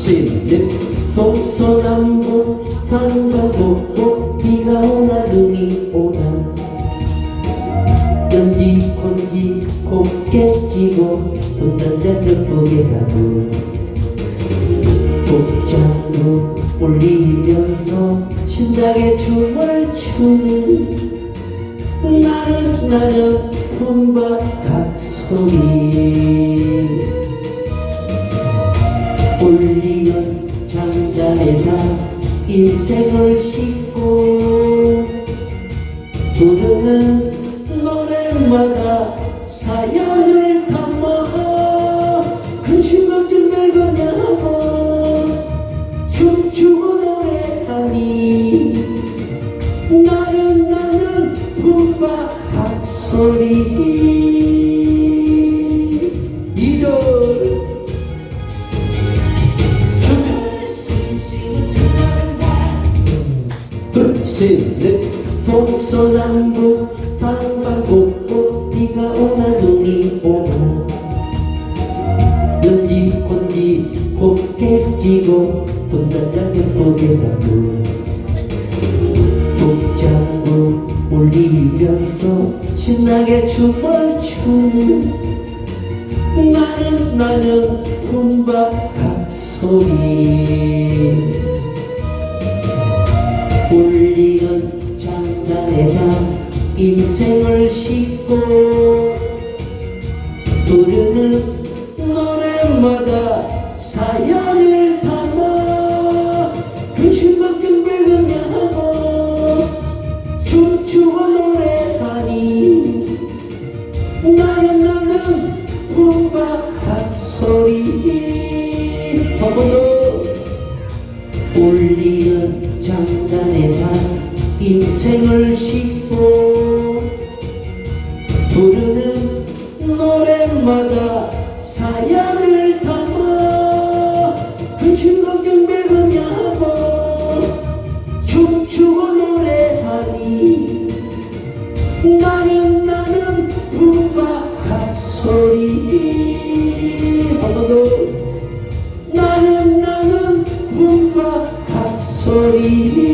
흡수있는 동서남북 방방곡곡 비가 오나 눈이 오나. 연지 콘지 곱게 찌고 돈단자 벽보게 가고. 복장도 올리면서 신나게 춤을 추는 나는 나는 품바 각소리 장단에다 인생을 싣고 부르는 노래마다 사연을 담아 근심 걱정 별거냐고 춤추고 노래하니 나는 나는 품바 각소리 이절 불씨는 동서남북 방방곡곡 비가 오나 눈이 오나 연지 콘지 곱게 찌고 분단장 벽보게 가고 복장도 올리면서 신나게 춤을 추는 나는 나는 품바 각소리 인생을 싣고 부르는 노래마다 사연을 담아 근심걱정 별거냐고 춤추고 노래하니 나는 나는 품바각소리 한번더 울리는 장단에다 인생을 싣고 부르는 노래마다 사연을 담아 그 즐거운 밀으며 하고 춤추고 노래하니 나는 나는 부박한 소리. 한번더. 나는 나는 부박한 소리.